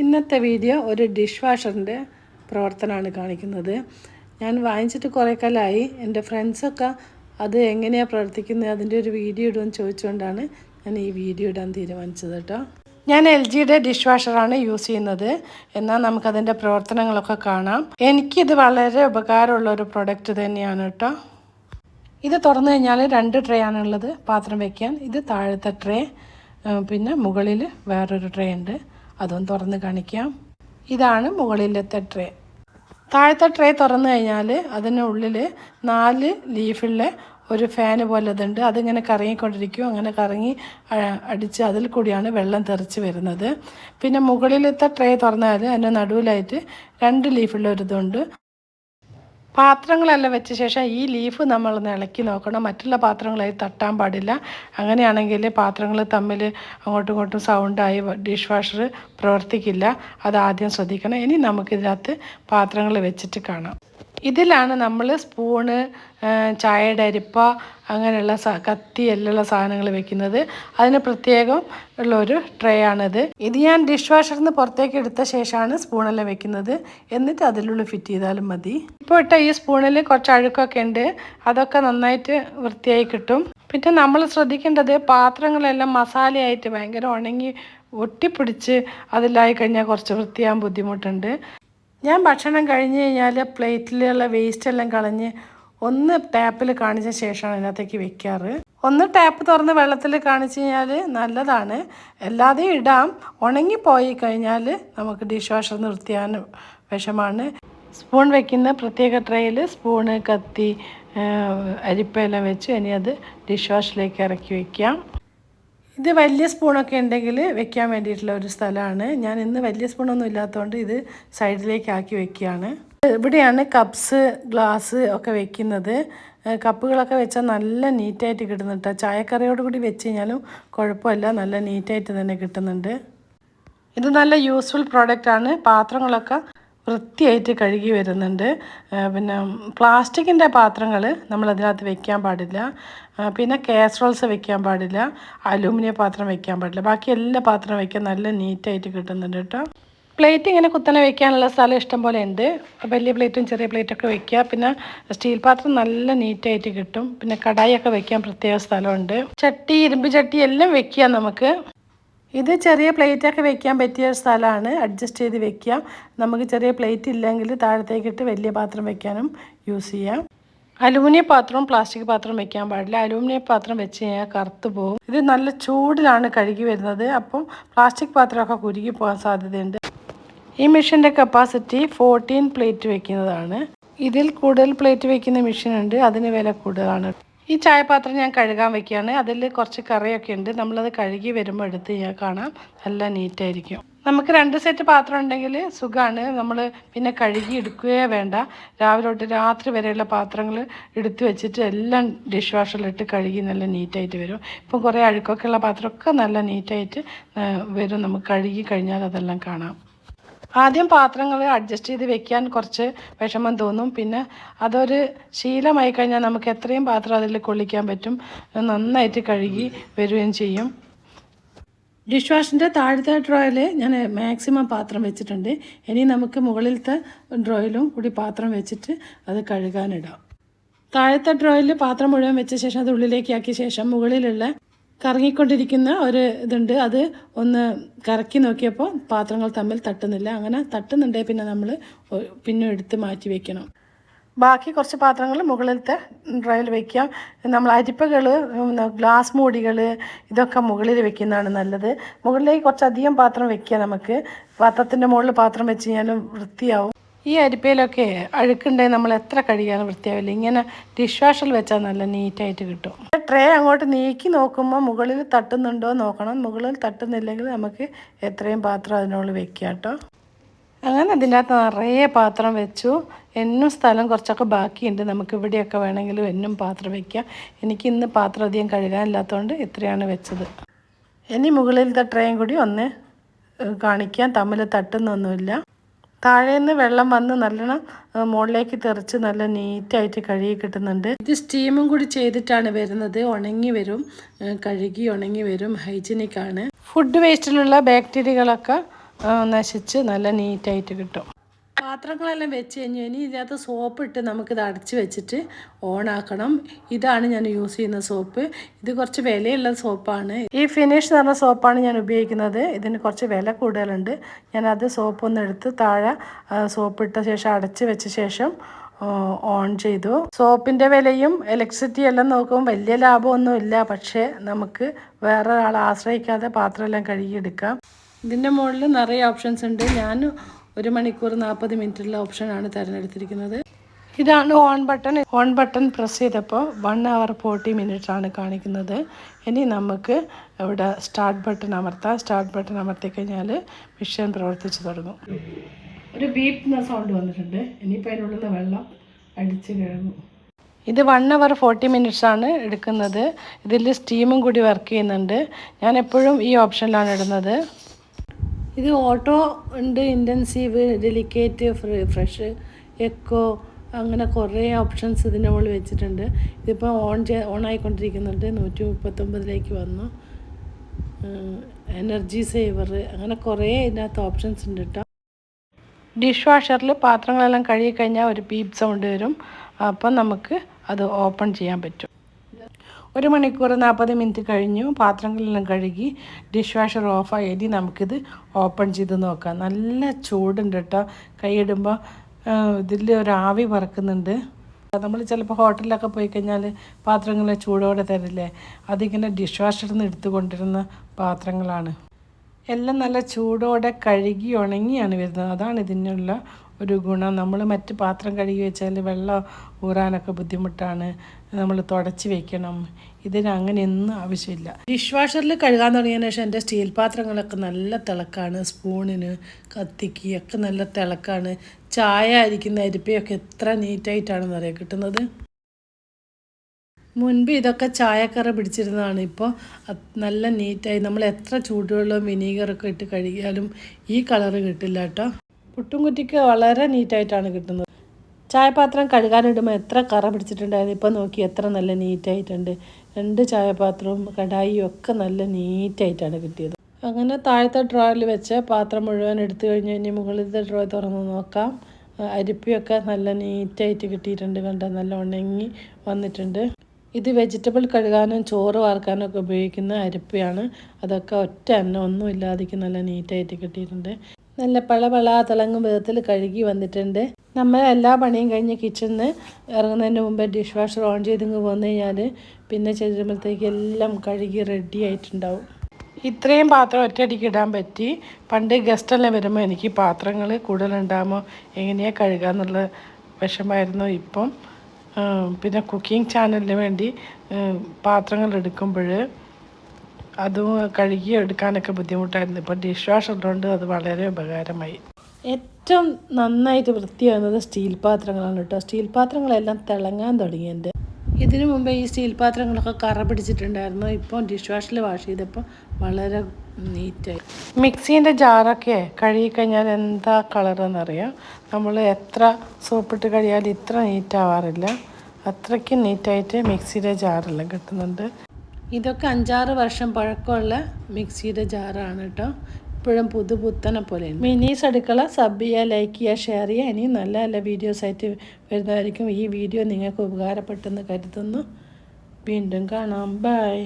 ഇന്നത്തെ വീഡിയോ ഒരു ഡിഷ് വാഷറിന്റെ പ്രവർത്തനമാണ് കാണിക്കുന്നത്. ഞാൻ വാങ്ങിച്ചിട്ട് കുറേ കാലമായി എന്റെ ഫ്രണ്ട്സൊക്കെ അത് എങ്ങനെയാണ് പ്രവർത്തിക്കുന്നത് അതിന്റെ ഒരു വീഡിയോ ഇടുമെന്ന് ചോദിച്ചുകൊണ്ടാണ് ഞാൻ ഈ വീഡിയോ ഇടാൻ തീരുമാനിച്ചത് കേട്ടോ. ഞാൻ എൽ ജിയുടെ ഡിഷ് വാഷറാണ് യൂസ് ചെയ്യുന്നത്. എന്നാൽ നമുക്കതിന്റെ പ്രവർത്തനങ്ങളൊക്കെ കാണാം. എനിക്കിത് വളരെ ഉപകാരമുള്ള ഒരു പ്രൊഡക്റ്റ് തന്നെയാണ് കേട്ടോ. ഇത് തുറന്നു കഴിഞ്ഞാൽ രണ്ട് ട്രേ ആണുള്ളത്. പാത്രം വയ്ക്കാൻ ഇത് താഴത്തെ ട്രേ പിന്നെ മുകളിൽ വേറൊരു ട്രേ ഉണ്ട്. അതും തുറന്ന് കാണിക്കാം. ഇതാണ് മുകളിലത്തെ ട്രേ. താഴത്തെ ട്രേ തുറന്നു കഴിഞ്ഞാൽ അതിനുള്ളിൽ നാല് ലീഫുള്ള ഒരു ഫാന് പോലെ ഇതുണ്ട് അതിങ്ങനെ കറങ്ങിക്കൊണ്ടിരിക്കും. അങ്ങനെ കറങ്ങി അടിച്ച് അതിൽ കൂടിയാണ് വെള്ളം തെറിച്ച് വരുന്നത്. പിന്നെ മുകളിലത്തെ ട്രേ തുറന്നാൽ അതിന്റെ നടുവിലായിട്ട് രണ്ട് ലീഫുള്ള ഒരു ഇതുണ്ട് പാത്രങ്ങളെല്ലാം വെച്ച ശേഷം ഈ ലീഫ് നമ്മൾ ഇളക്കി നോക്കണം. മറ്റുള്ള പാത്രങ്ങളായി തട്ടാൻ പാടില്ല. അങ്ങനെയാണെങ്കിൽ പാത്രങ്ങൾ തമ്മിൽ അങ്ങോട്ടും ഇങ്ങോട്ടും സൗണ്ടായി ഡിഷ് വാഷർ പ്രവർത്തിക്കില്ല. അത് ആദ്യം ശ്രദ്ധിക്കണം. ഇനി നമുക്കിതിനകത്ത് പാത്രങ്ങൾ വെച്ചിട്ട് കാണാം. ഇതിലാണ് നമ്മൾ സ്പൂണ് ചായയുടെ അരിപ്പ അങ്ങനെയുള്ള സ കത്തി എല്ലാം സാധനങ്ങൾ വെക്കുന്നത്. അതിന് പ്രത്യേകം ഉള്ളൊരു ട്രേ ആണിത്. ഇത് ഞാൻ ഡിഷ് വാഷറിൽ നിന്ന് പുറത്തേക്ക് എടുത്ത ശേഷമാണ് സ്പൂണെല്ലാം വെക്കുന്നത്. എന്നിട്ട് അതിലുള്ളിൽ ഫിറ്റ് ചെയ്താലും മതി. ഇപ്പോൾ ഇട്ട ഈ സ്പൂണിൽ കുറച്ച് അഴുക്കൊക്കെ ഉണ്ട്. അതൊക്കെ നന്നായിട്ട് വൃത്തിയായി കിട്ടും. പിന്നെ നമ്മൾ ശ്രദ്ധിക്കേണ്ടത് പാത്രങ്ങളെല്ലാം മസാലയായിട്ട് ഭയങ്കര ഉണങ്ങി ഒട്ടിപ്പിടിച്ച് അതിലായി കഴിഞ്ഞാൽ കുറച്ച് വൃത്തിയാകാൻ ബുദ്ധിമുട്ടുണ്ട്. ഞാൻ ഭക്ഷണം കഴിഞ്ഞ് കഴിഞ്ഞാൽ പ്ലേറ്റിലുള്ള വേസ്റ്റ് എല്ലാം കളഞ്ഞ് ഒന്ന് ടാപ്പിൽ കാണിച്ച ശേഷമാണ് അതിനകത്തേക്ക് വെക്കാറ്. ഒന്ന് ടാപ്പ് തുറന്ന് വെള്ളത്തിൽ കാണിച്ചു കഴിഞ്ഞാൽ നല്ലതാണ്. അല്ലാതെ ഇടാം. ഉണങ്ങിപ്പോയി കഴിഞ്ഞാൽ നമുക്ക് ഡിഷ് വാഷർ നിർത്തിയാൻ വിഷമാണ്. സ്പൂൺ വെക്കുന്ന പ്രത്യേക ട്രേയിൽ സ്പൂണ് കത്തി അരിപ്പയെല്ലാം വെച്ച് ഇനി അത് ഡിഷ് വാഷിലേക്ക് ഇറക്കി വയ്ക്കാം ഇത് വലിയ സ്പൂണൊക്കെ ഉണ്ടെങ്കിൽ വെക്കാൻ വേണ്ടിയിട്ടുള്ള ഒരു സ്ഥലമാണ്. ഞാൻ ഇന്ന് വലിയ സ്പൂണൊന്നും ഇല്ലാത്തതുകൊണ്ട് ഇത് സൈഡിലേക്ക് ആക്കി വെക്കുകയാണ്. ഇവിടെയാണ് കപ്സ് ഗ്ലാസ് ഒക്കെ വെക്കുന്നത്. കപ്പുകളൊക്കെ വെച്ചാൽ നല്ല നീറ്റായിട്ട് കിട്ടുന്നുണ്ട് ചായക്കറിയോട് കൂടി വെച്ച് കഴിഞ്ഞാലും കുഴപ്പമില്ല. നല്ല നീറ്റായിട്ട് തന്നെ കിട്ടുന്നുണ്ട്. ഇത് നല്ല യൂസ്ഫുൾ പ്രോഡക്റ്റാണ് പാത്രങ്ങളൊക്കെ വൃത്തിയായിട്ട് കഴുകി വരുന്നുണ്ട്. പിന്നെ പ്ലാസ്റ്റിക്കിന്റെ പാത്രങ്ങൾ നമ്മൾ അതിനകത്ത് വെക്കാൻ പാടില്ല. പിന്നെ കാസറോൾസ് വെക്കാൻ പാടില്ല. അലൂമിനിയം പാത്രം വെക്കാൻ പാടില്ല. ബാക്കി എല്ലാ പാത്രം വയ്ക്കാൻ നല്ല നീറ്റായിട്ട് കിട്ടുന്നുണ്ട് കേട്ടോ. പ്ലേറ്റ് ഇങ്ങനെ കുത്തനെ വെക്കാനുള്ള സ്ഥലം ഇഷ്ടം പോലെ ഉണ്ട്. വലിയ പ്ലേറ്റും ചെറിയ പ്ലേറ്റൊക്കെ വെക്കുക. പിന്നെ സ്റ്റീൽ പാത്രം നല്ല നീറ്റായിട്ട് കിട്ടും. പിന്നെ കടായിയൊക്കെ വെക്കാൻ പ്രത്യേക സ്ഥലമുണ്ട്. ചട്ടി ഇരുമ്പ് ചട്ടി എല്ലാം വെക്കുക നമുക്ക്. ഇത് ചെറിയ പ്ലേറ്റൊക്കെ വെക്കാൻ പറ്റിയ സ്ഥലമാണ്. അഡ്ജസ്റ്റ് ചെയ്ത് വെക്കാം. നമുക്ക് ചെറിയ പ്ലേറ്റ് ഇല്ലെങ്കിൽ താഴത്തേക്കിട്ട് വലിയ പാത്രം വെക്കാനും യൂസ് ചെയ്യാം. അലൂമിനിയം പാത്രവും പ്ലാസ്റ്റിക് പാത്രവും വെക്കാൻ പാടില്ല. അലൂമിനിയം പാത്രം വെച്ച് കഴിഞ്ഞാൽ കറുത്ത് പോകും. ഇത് നല്ല ചൂടിലാണ് കഴുകി വരുന്നത്. അപ്പം പ്ലാസ്റ്റിക് പാത്രമൊക്കെ കുരുകി പോകാൻ സാധ്യതയുണ്ട്. ഈ മെഷീന്റെ കപ്പാസിറ്റി ഫോർട്ടീൻ പ്ലേറ്റ് വെക്കുന്നതാണ്. ഇതിൽ കൂടുതൽ പ്ലേറ്റ് വെക്കുന്ന മെഷീൻ ഉണ്ട് അതിന് വില കൂടുതലാണ്. ഈ ചായപാത്രം ഞാൻ കഴുകാൻ വെക്കുകയാണ്. അതിൽ കുറച്ച് കറിയൊക്കെ ഉണ്ട്. നമ്മളത് കഴുകി വരുമ്പോൾ എടുത്ത് ഞാൻ കാണാം. നല്ല നീറ്റായിരിക്കും. നമുക്ക് രണ്ട് സെറ്റ് പാത്രം ഉണ്ടെങ്കിൽ സുഖമാണ് നമ്മൾ പിന്നെ കഴുകി എടുക്കുകയേ വേണ്ട. രാവിലെ തൊട്ട് രാത്രി വരെയുള്ള പാത്രങ്ങൾ എടുത്തു വെച്ചിട്ട് എല്ലാം ഡിഷ് വാഷറിലിട്ട് കഴുകി നല്ല നീറ്റായിട്ട് വരും. ഇപ്പം കുറേ അഴുക്കൊക്കെ ഉള്ള പാത്രമൊക്കെ നല്ല നീറ്റായിട്ട് വരും. നമുക്ക് കഴുകി കഴിഞ്ഞാൽ അതെല്ലാം കാണാം. ആദ്യം പാത്രങ്ങൾ അഡ്ജസ്റ്റ് ചെയ്ത് വെക്കാൻ കുറച്ച് വിഷമം തോന്നും. പിന്നെ അതൊരു ശീലമായി കഴിഞ്ഞാൽ നമുക്ക് എത്രയും പാത്രം അതിൽ കൊള്ളിക്കാൻ പറ്റും. നന്നായിട്ട് കഴുകി വരികയും ചെയ്യും. ഡിഷ് വാഷിന്റെ താഴത്തെ ഡ്രോയിൽ ഞാൻ മാക്സിമം പാത്രം വെച്ചിട്ടുണ്ട്. ഇനി നമുക്ക് മുകളിലത്തെ ഡ്രോയിലും കൂടി പാത്രം വെച്ചിട്ട് അത് കഴുകാനിടാം. താഴത്തെ ഡ്രോയിൽ പാത്രം മുഴുവൻ വെച്ച ശേഷം അത് ഉള്ളിലേക്ക് ആക്കിയ ശേഷം മുകളിലുള്ള കറങ്ങിക്കൊണ്ടിരിക്കുന്ന ഒരു ഇതുണ്ട്. അത് ഒന്ന് കറക്കി നോക്കിയപ്പോൾ പാത്രങ്ങൾ തമ്മിൽ തട്ടുന്നില്ല. അങ്ങനെ തട്ടുന്നുണ്ടെങ്കിൽ പിന്നെ നമ്മൾ പിന്നെ എടുത്ത് മാറ്റി വെക്കണം. ബാക്കി കുറച്ച് പാത്രങ്ങൾ മുകളിലത്തെ ഡ്രയിൽ വെക്കാം. നമ്മൾ അരിപ്പകൾ ഗ്ലാസ് മൂടികൾ ഇതൊക്കെ മുകളിൽ വെക്കുന്നതാണ് നല്ലത്. മുകളിലേക്ക് കുറച്ചധികം പാത്രം വെക്കുക നമുക്ക്. പാത്രത്തിന്റെ മുകളിൽ പാത്രം വെച്ച് കഴിഞ്ഞാലും വൃത്തിയാവും. ഈ അരിപ്പയിലൊക്കെ അഴുക്കുണ്ടെങ്കിൽ നമ്മൾ എത്ര കഴുകിയാലും വൃത്തിയാവില്ല. ഇങ്ങനെ ഡിഷ് വാഷിൽ വെച്ചാൽ നല്ല നീറ്റായിട്ട് കിട്ടും. ട്രേ അങ്ങോട്ട് നീക്കി നോക്കുമ്പോൾ മുകളിൽ തട്ടുന്നുണ്ടോ നോക്കണം. മുകളിൽ തട്ടുന്നില്ലെങ്കിൽ നമുക്ക് എത്രയും പാത്രം അതിനുള്ളിൽ വെക്കുക കേട്ടോ. അങ്ങനെ അതിന്റെ അകത്ത് നിറയെ പാത്രം വെച്ചു. എന്നും സ്ഥലം കുറച്ചൊക്കെ ബാക്കിയുണ്ട്. നമുക്ക് ഇവിടെയൊക്കെ വേണമെങ്കിലും എന്നും പാത്രം വയ്ക്കാം എനിക്ക് ഇന്ന് പാത്രം അധികം കഴുകാനില്ലാത്തതുകൊണ്ട് ഇത്രയാണ് വെച്ചത്. ഇനി മുകളിലത്തെ ട്രേയും കൂടി ഒന്ന് കാണിക്കാം. തമ്മിൽ തട്ടുന്നൊന്നുമില്ല. താഴേന്ന് വെള്ളം വന്ന് നല്ലോണം മുകളിലേക്ക് തെറിച്ച് നല്ല നീറ്റായിട്ട് കഴുകി കിട്ടുന്നുണ്ട്. ഇത് സ്റ്റീമും കൂടി ചെയ്തിട്ടാണ് വരുന്നത്. ഉണങ്ങി വരും കഴുകി ഉണങ്ങി വരും ഹൈജീനിക് ആണ് ഫുഡ് വേസ്റ്റിലുള്ള ബാക്ടീരിയകളൊക്കെ നശിച്ച് നല്ല നീറ്റായിട്ട് കിട്ടും. പാത്രങ്ങളെല്ലാം വെച്ച് കഴിഞ്ഞ് ഇനി ഇതിനകത്ത് സോപ്പ് ഇട്ട് നമുക്കിത് അടച്ച് വെച്ചിട്ട് ഓണാക്കണം. ഇതാണ് ഞാൻ യൂസ് ചെയ്യുന്ന സോപ്പ്. ഇത് കുറച്ച് വിലയുള്ള സോപ്പാണ്. ഈ ഫിനിഷ് എന്ന് പറഞ്ഞ സോപ്പാണ് ഞാൻ ഉപയോഗിക്കുന്നത്. ഇതിന് കുറച്ച് വില കൂടുതലുണ്ട്. ഞാനത് സോപ്പ് ഒന്ന് എടുത്ത് താഴെ സോപ്പ് ഇട്ട ശേഷം അടച്ച് വെച്ച ശേഷം ഓൺ ചെയ്തു. സോപ്പിന്റെ വിലയും ഇലക്ട്രിസിറ്റി എല്ലാം നോക്കുമ്പോൾ വലിയ ലാഭമൊന്നും ഇല്ല പക്ഷേ നമുക്ക് വേറെ ഒരാളെ ആശ്രയിക്കാതെ പാത്രമെല്ലാം കഴുകിയെടുക്കാം ഇതിന്റെ മുകളിൽ നിറയെ ഓപ്ഷൻസ് ഉണ്ട്. ഞാൻ ഒരു മണിക്കൂർ നാൽപ്പത് മിനിറ്റുള്ള ഓപ്ഷനാണ് തിരഞ്ഞെടുത്തിരിക്കുന്നത്. ഇതാണ് on button. On button press ചെയ്തപ്പോൾ വൺ അവർ ഫോർട്ടി മിനിറ്റ് ആണ് കാണിക്കുന്നത്. ഇനി നമുക്ക് ഇവിടെ സ്റ്റാർട്ട് ബട്ടൺ അമർത്താം. സ്റ്റാർട്ട് ബട്ടൺ അമർത്തി കഴിഞ്ഞാൽ മിഷൻ പ്രവർത്തിച്ചു തുടങ്ങും. ഒരു ബീപ്പ് എന്ന സൗണ്ട് വന്നിട്ടുണ്ട്. ഇനിയിപ്പോൾ അതിനുള്ളിൽ വെള്ളം അടിച്ച് കഴുകും ഇത് വൺ അവർ ഫോർട്ടി ആണ് എടുക്കുന്നത്. ഇതിൽ സ്റ്റീമും കൂടി വർക്ക് ചെയ്യുന്നുണ്ട്. ഞാൻ എപ്പോഴും ഈ ഓപ്ഷനിലാണ് ഇടുന്നത്. ഇത് ഓട്ടോ ഉണ്ട് ഇന്റൻസീവ് ഡെലിക്കേറ്റ് ഫ്രഷ് എക്കോ അങ്ങനെ കുറേ ഓപ്ഷൻസ് ഇതിന്റെ മുകളിൽ വെച്ചിട്ടുണ്ട്. ഇതിപ്പോൾ ഓൺ ചെയ് ഓൺ ആയിക്കൊണ്ടിരിക്കുന്നുണ്ട്. നൂറ്റി മുപ്പത്തൊമ്പതിലേക്ക് വന്നു എനർജി സേവർ അങ്ങനെ കുറേ ഇതിനകത്ത് ഓപ്ഷൻസ് ഉണ്ട് കേട്ടോ ഡിഷ് വാഷറിൽ പാത്രങ്ങളെല്ലാം കഴുകി കഴിഞ്ഞാൽ ഒരു പീപ്പ് സൗണ്ട് വരും. അപ്പം നമുക്ക് അത് ഓപ്പൺ ചെയ്യാൻ പറ്റും. ഒരു മണിക്കൂർ നാൽപ്പത് മിനിറ്റ് കഴിഞ്ഞു. പാത്രങ്ങളെല്ലാം കഴുകി ഡിഷ് വാഷർ ഓഫായി ഇനി നമുക്കിത് ഓപ്പൺ ചെയ്ത് നോക്കാം. നല്ല ചൂടുണ്ട് കേട്ടോ കൈയിടുമ്പോൾ ഇതിൽ ഒരു ആവി പറക്കുന്നുണ്ട്. നമ്മൾ ചിലപ്പോൾ ഹോട്ടലിലൊക്കെ പോയി കഴിഞ്ഞാൽ പാത്രങ്ങൾ ചൂടോടെ തരില്ലേ? അതിങ്ങനെ ഡിഷ് വാഷറിൽ നിന്ന് എടുത്തു കൊണ്ടിരുന്ന പാത്രങ്ങളാണ്. എല്ലാം നല്ല ചൂടോടെ കഴുകി ഉണങ്ങിയാണ് വരുന്നത്. അതാണ് ഇതിനുള്ള ഒരു ഗുണം. നമ്മൾ മറ്റ് പാത്രം കഴുകി വെച്ചാൽ വെള്ളം ഊറാനൊക്കെ ബുദ്ധിമുട്ടാണ്. നമ്മൾ തുടച്ച് വെക്കണം. ഇതിന് അങ്ങനെയൊന്നും ആവശ്യമില്ല. ഡിഷ് വാഷറിൽ കഴുകാൻ തുടങ്ങിയതിന് ശേഷം എന്റെ സ്റ്റീൽ പാത്രങ്ങളൊക്കെ നല്ല തിളക്കാണ്. സ്പൂണിന് കത്തിക്ക് ഒക്കെ നല്ല തിളക്കാണ്. ചായ അരിക്കുന്ന അരിപ്പയൊക്കെ എത്ര നീറ്റായിട്ടാണെന്ന് അറിയാം? കിട്ടുന്നത്? മുൻപ് ഇതൊക്കെ ചായക്കറ പിടിച്ചിരുന്നതാണ്. ഇപ്പോൾ നല്ല നീറ്റായി. നമ്മൾ എത്ര ചൂടുവെള്ളവും വിനീഗറൊക്കെ ഇട്ട് കഴുകിയാലും ഈ കളറ് കിട്ടില്ല കേട്ടോ. പുട്ടും കുറ്റിക്ക് വളരെ നീറ്റായിട്ടാണ് കിട്ടുന്നത്. ചായപാത്രം കഴുകാനിടുമ്പോൾ എത്ര കറ പിടിച്ചിട്ടുണ്ടായിരുന്നു. ഇപ്പോൾ നോക്കി എത്ര നല്ല നീറ്റായിട്ടുണ്ട്. രണ്ട് ചായപാത്രവും കടായിയും ഒക്കെ നല്ല നീറ്റായിട്ടാണ് കിട്ടിയത്. അങ്ങനെ താഴത്തെ ഡ്രോയിൽ വെച്ച് പാത്രം മുഴുവൻ എടുത്തു കഴിഞ്ഞ് കഴിഞ്ഞ് മുകളിലത്തെ ഡ്രോ തുറന്ന് നോക്കാം. അരിപ്പിയൊക്കെ നല്ല നീറ്റായിട്ട് കിട്ടിയിട്ടുണ്ട്. കണ്ട? നല്ല ഉണങ്ങി വന്നിട്ടുണ്ട്. ഇത് വെജിറ്റബിൾ കഴുകാനും ചോറ് വാർക്കാനും ഒക്കെ ഉപയോഗിക്കുന്ന അരിപ്പയാണ്. അതൊക്കെ ഒറ്റ എണ്ണ ഒന്നും ഇല്ലാതിക്ക് നല്ല നീറ്റായിട്ട് കിട്ടിയിട്ടുണ്ട്. നല്ല പള പള തിളങ്ങും വിധത്തിൽ കഴുകി വന്നിട്ടുണ്ട്. നമ്മൾ എല്ലാ പണിയും കഴിഞ്ഞ് കിച്ചണിൽ നിന്ന് ഇറങ്ങുന്നതിന് മുമ്പ് ഡിഷ് വാഷർ ഓൺ ചെയ്തിങ്ങ് പോന്നു കഴിഞ്ഞാൽ പിന്നെ ചെല്ലുമ്പോഴത്തേക്ക് എല്ലാം കഴുകി റെഡി ആയിട്ടുണ്ടാവും. ഇത്രയും പാത്രം ഒറ്റയടിക്ക് ഇടാൻ പറ്റി. പണ്ട് ഗസ്റ്റെല്ലാം വരുമ്പോൾ എനിക്ക് പാത്രങ്ങൾ കൂടുതലുണ്ടാകുമോ എങ്ങനെയാണ് കഴുകുക എന്നുള്ള വിഷമായിരുന്നു ഇപ്പം. പിന്നെ കുക്കിംഗ് ചാനലിന് വേണ്ടി പാത്രങ്ങൾ എടുക്കുമ്പോൾ അതും കഴുകി എടുക്കാനൊക്കെ ബുദ്ധിമുട്ടായിരുന്നു. ഇപ്പോൾ ഡിഷ് വാഷ് ഉള്ളതുകൊണ്ട് അത് വളരെ ഉപകാരമായി. ഏറ്റവും നന്നായിട്ട് വൃത്തിയാകുന്നത് സ്റ്റീൽ പാത്രങ്ങളാണ് കേട്ടോ. സ്റ്റീൽ പാത്രങ്ങളെല്ലാം തിളങ്ങാൻ തുടങ്ങി എന്റെ ഇതിനു മുമ്പേ ഈ സ്റ്റീൽ പാത്രങ്ങളൊക്കെ കറ പിടിച്ചിട്ടുണ്ടായിരുന്നു. ഇപ്പോൾ ഡിഷ് വാഷിൽ വാഷ് ചെയ്തപ്പോൾ വളരെ നീറ്റായി. മിക്സീന്റെ ജാറൊക്കെ കഴുകിക്കഴിഞ്ഞാൽ എന്താ കളറെന്നറിയാം. നമ്മൾ എത്ര സോപ്പിട്ട് കഴിയാൽ ഇത്ര നീറ്റാവാറില്ല. അത്രയ്ക്ക് നീറ്റായിട്ട് മിക്സിയുടെ ജാറെല്ലാം കിട്ടുന്നുണ്ട്. ഇതൊക്കെ അഞ്ചാറ് വർഷം പഴക്കമുള്ള മിക്സിയുടെ ജാറാണ് കേട്ടോ ഇപ്പോഴും പുതു പുതുപുത്തനെ പോലെ മിനീസ് അടുക്കള സബ് ചെയ്യുക ലൈക്ക് ചെയ്യുക ഷെയർ ചെയ്യുക. ഇനിയും നല്ല നല്ല വീഡിയോസ് ആയിട്ട് വരുന്നതായിരിക്കും. ഈ വീഡിയോ നിങ്ങൾക്ക് ഉപകാരപ്പെട്ടെന്ന് കരുതുന്നു. വീണ്ടും കാണാം. ബൈ.